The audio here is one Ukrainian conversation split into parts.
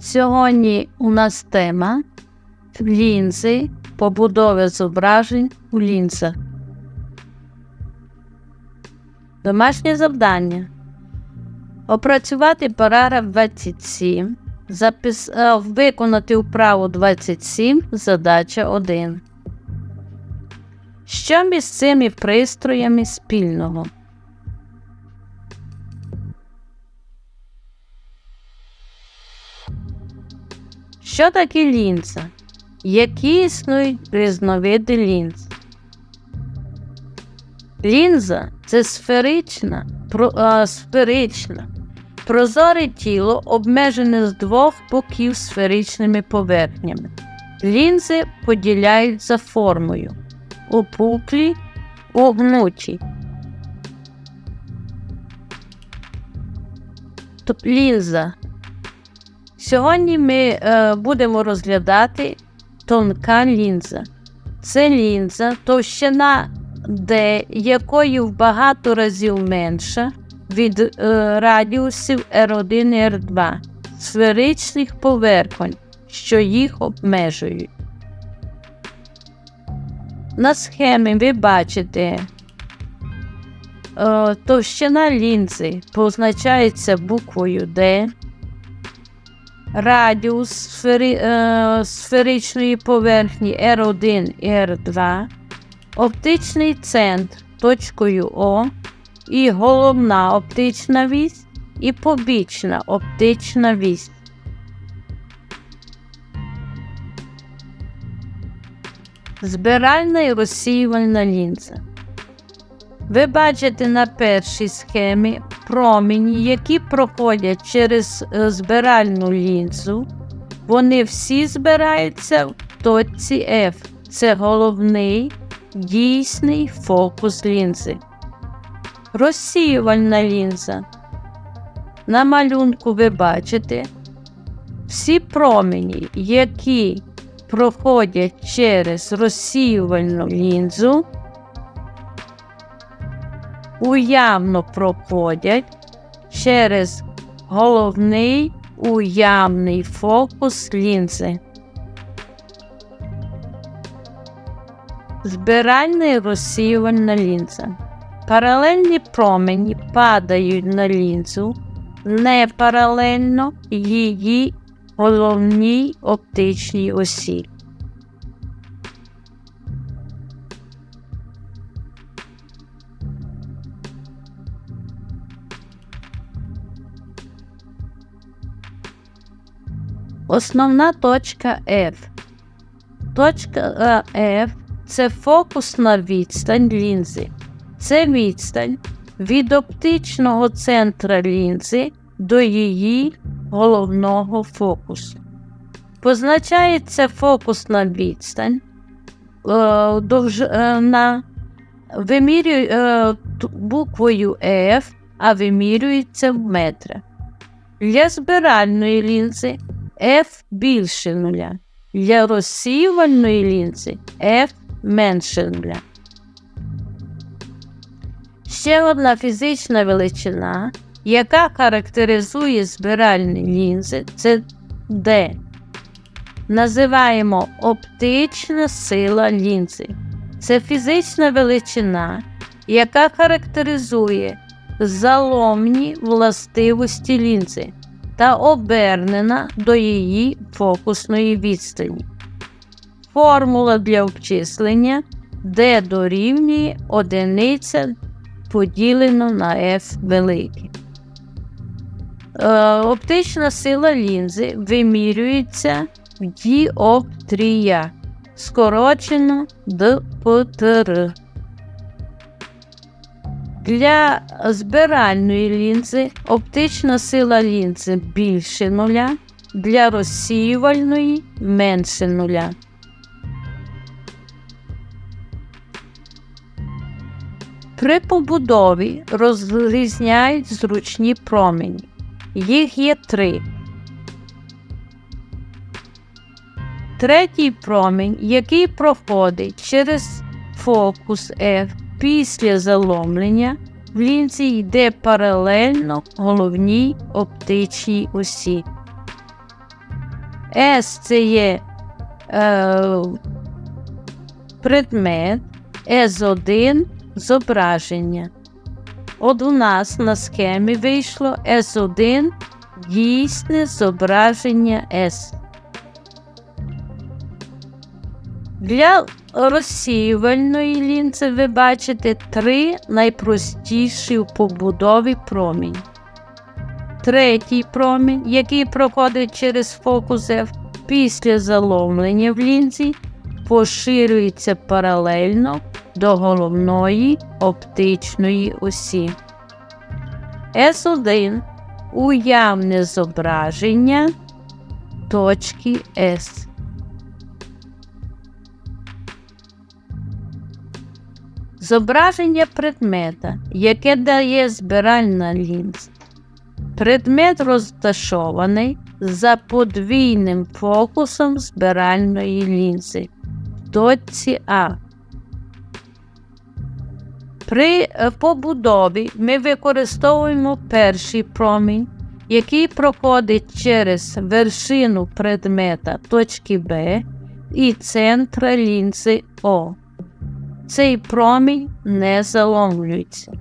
Сьогодні у нас тема лінзи побудови зображень у лінзах. Домашнє завдання. Опрацювати параграф 27. Запис... е, Виконати вправу 27. Задача 1. Що між цими пристроями спільного? Що таке лінза? Які існують різновиди лінз? Лінза це сферична, про, а, сферична, прозоре тіло, обмежене з двох боків сферичними поверхнями. Лінзи поділяють за формою опуклі, огнуті. Тобто лінза Сьогодні ми е, будемо розглядати тонка лінза. Це лінза, товщина D, якої в багато разів менша від е, радіусів R1 і R2, сферичних поверхонь, що їх обмежують. На схемі ви бачите, е, товщина лінзи позначається буквою D радіус сфери, е, сферичної поверхні R1 і R2, оптичний центр точкою О, і головна оптична вісь і побічна оптична вісь. Збиральна і розсіювальна лінза. Ви бачите на першій схемі промені, які проходять через е, збиральну лінзу. Вони всі збираються в точці F. Це головний дійсний фокус лінзи. Розсіювальна лінза. На малюнку ви бачите всі промені, які проходять через розсіювальну лінзу уявно проходять через головний уявний фокус лінзи. Збиральна і розсіювальна лінза. Паралельні промені падають на лінзу не паралельно її головній оптичній осі. Основна точка F. Точка F це фокусна відстань лінзи. Це відстань від оптичного центра лінзи до її головного фокусу. Позначається фокусна відстань е, довжина вимірює е, буквою F, а вимірюється в метрах. Для збиральної лінзи F більше нуля. Для розсіювальної лінзи F менше нуля. Ще одна фізична величина, яка характеризує збиральні лінзи, це D. Називаємо оптична сила лінзи. Це фізична величина, яка характеризує заломні властивості лінзи та обернена до її фокусної відстані. Формула для обчислення D дорівнює одиниця поділено на F велике. Е, оптична сила лінзи вимірюється в діоптрія, скорочено ДПТР. Для збиральної лінзи оптична сила лінзи більше нуля, для розсіювальної менше нуля. При побудові розрізняють зручні промені. Їх є три. Третій промінь, який проходить через фокус F після заломлення, в лінзі йде паралельно головній оптичній осі. S це є е, предмет, S1 зображення. От у нас на схемі вийшло S1 дійсне зображення S. Для розсіювальної лінзи ви бачите три найпростіші в побудові промінь. Третій промінь, який проходить через фокус F, після заломлення в лінзі, поширюється паралельно до головної оптичної осі. S1 уявне зображення точки S. Зображення предмета, яке дає збиральна лінза. Предмет розташований за подвійним фокусом збиральної лінзи точці А. При е, побудові ми використовуємо перший промінь, який проходить через вершину предмета точки Б і центра лінзи О. Цей промінь не заломлюється.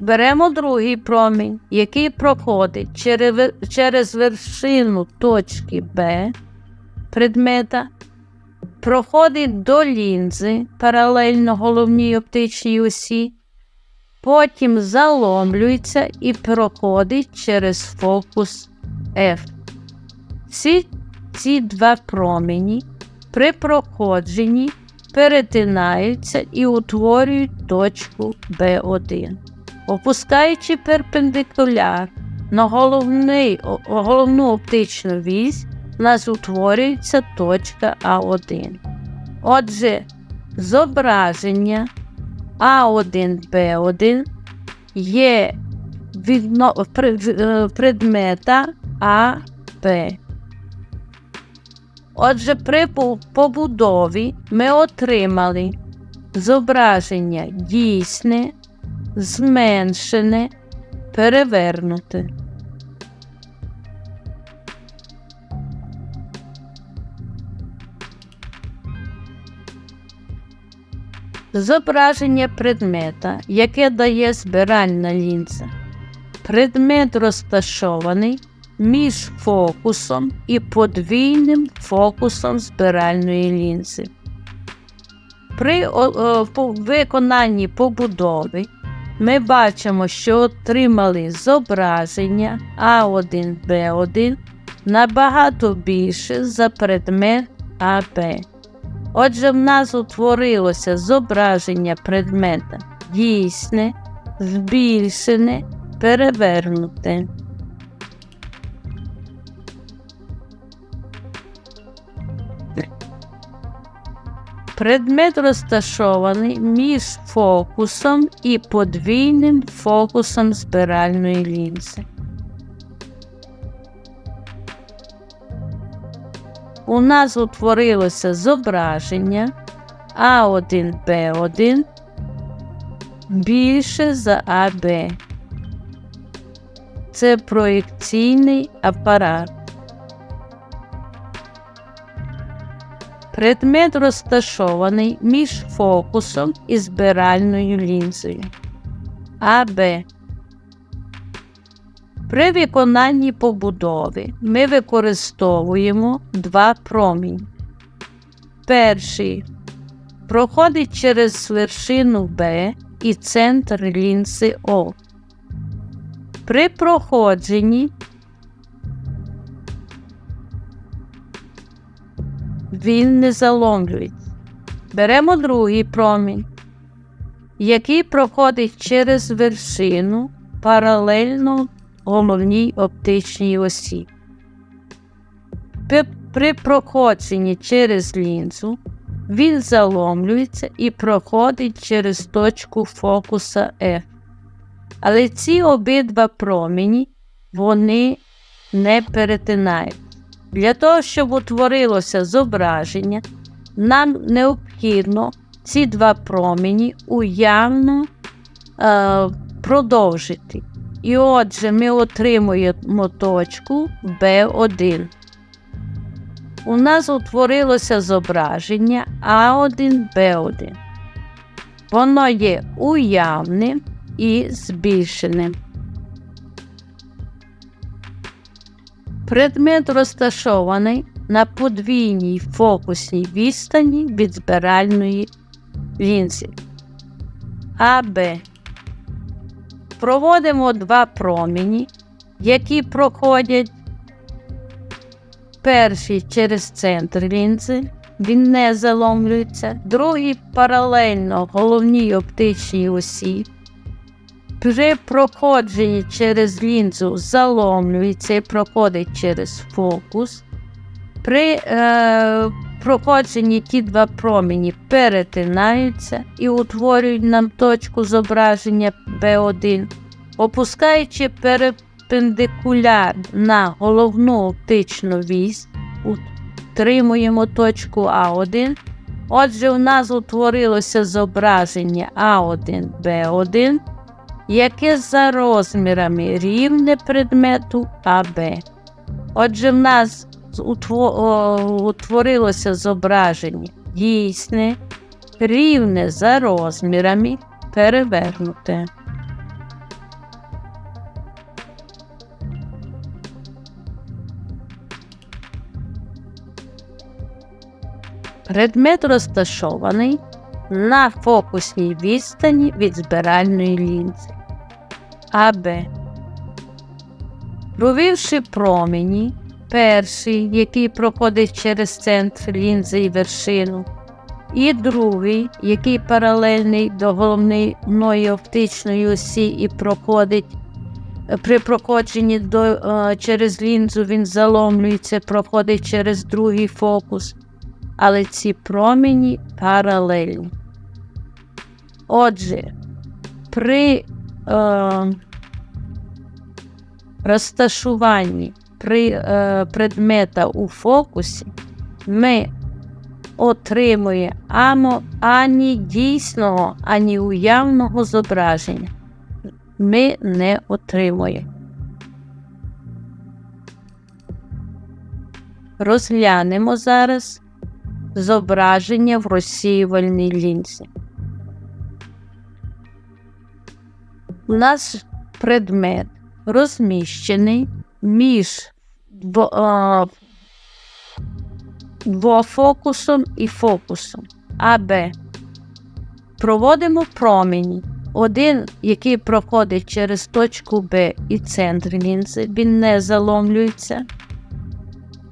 Беремо другий промінь, який проходить через, вершину точки Б предмета, проходить до лінзи паралельно головній оптичній осі, потім заломлюється і проходить через фокус F. Всі ці два промені при проходженні перетинаються і утворюють точку B1. Опускаючи перпендикуляр на головний, головну оптичну вісь, у нас утворюється точка А1. Отже, зображення А1Б1 є відно, предмета АБ. Отже, при побудові ми отримали зображення дійсне, зменшене, перевернуте. Зображення предмета, яке дає збиральна лінза. Предмет розташований між фокусом і подвійним фокусом збиральної лінзи. При виконанні побудови ми бачимо, що отримали зображення А1Б1 набагато більше за предмет АБ. Отже, в нас утворилося зображення предмета дійсне, збільшене, перевернуте. Предмет розташований між фокусом і подвійним фокусом збиральної лінзи. У нас утворилося зображення А1Б1 більше за АБ. Це проєкційний апарат. Предмет розташований між фокусом і збиральною лінзою. АБ. При виконанні побудови ми використовуємо два промінь. Перший проходить через вершину Б і центр лінзи О. При проходженні він не заломлюється. Беремо другий промінь, який проходить через вершину паралельно головній оптичній осі. При проходженні через лінзу він заломлюється і проходить через точку фокуса F. Але ці обидва промені вони не перетинають. Для того, щоб утворилося зображення, нам необхідно ці два промені уявно е, продовжити. І отже, ми отримуємо точку B1. у нас утворилося зображення А1Б1. Воно є уявним і збільшеним. Предмет розташований на подвійній фокусній відстані від збиральної лінзи. АБ. Проводимо два промені, які проходять перший через центр лінзи, він не заломлюється, другий паралельно головній оптичній осі. При проходженні через лінзу заломлюється і проходить через фокус. При е, проходженні ті два промені перетинаються і утворюють нам точку зображення B1, опускаючи перпендикуляр на головну оптичну вісь, утримуємо точку А1. Отже, у нас утворилося зображення А1, Б1, яке за розмірами рівне предмету АБ. Отже, в нас утворилося зображення дійсне, рівне за розмірами, перевернуте. Предмет розташований на фокусній відстані від збиральної лінзи. АБ. Провівши промені, перший, який проходить через центр лінзи і вершину, і другий, який паралельний до головної оптичної осі і проходить. При проходженні до, е, через лінзу він заломлюється, проходить через другий фокус, але ці промені паралельні. Отже, при е, розташуванні при, е, предмета у фокусі ми отримуємо ані дійсного, ані уявного зображення. Ми не отримуємо. Розглянемо зараз зображення в розсіювальній лінзі. У нас предмет розміщений між двофокусом і фокусом АБ. Проводимо промені. Один, який проходить через точку Б і центр лінзи, він не заломлюється.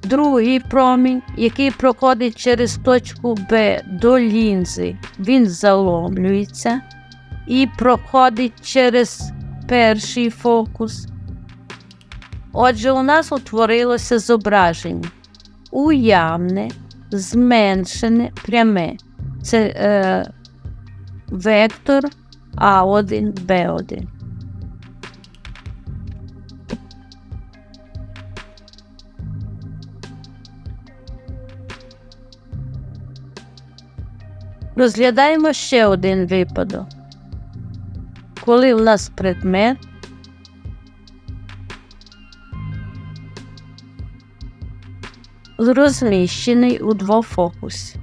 Другий промінь, який проходить через точку Б до лінзи, він заломлюється і проходить через перший фокус. Отже, у нас утворилося зображення уявне, зменшене, пряме. Це е, вектор А1, Б1. Розглядаємо ще один випадок. Коли у нас предмет розміщений у двофокусі.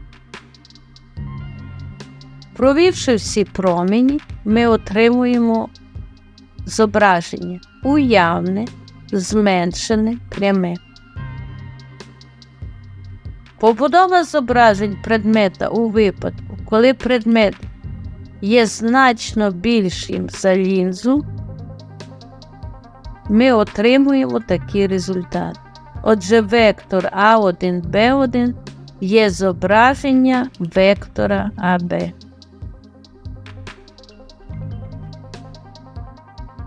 Провівши всі промені, ми отримуємо зображення уявне, зменшене, пряме. Побудова зображень предмета у випадку, коли предмет є значно більшим за лінзу, ми отримуємо такий результат. Отже, вектор А1, Б1 є зображення вектора АБ.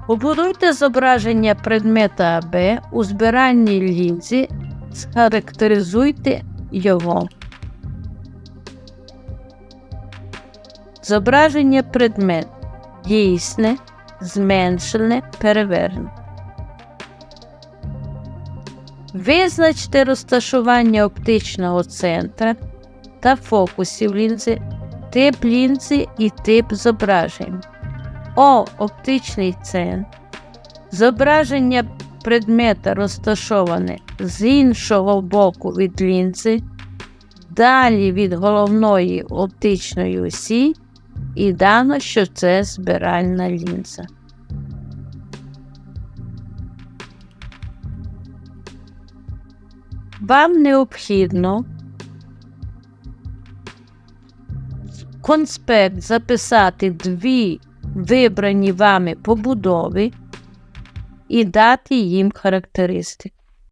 Побудуйте зображення предмета АБ у збиральній лінзі, схарактеризуйте його. Зображення предмет дійсне, зменшене, перевернуте. Визначте розташування оптичного центра та фокусів лінзи, тип лінзи і тип зображень. О. Оптичний центр. Зображення предмета розташоване з іншого боку від лінзи, далі від головної оптичної осі, і дано, що це збиральна лінза. Вам необхідно в конспект записати дві вибрані вами побудови і дати їм характеристики.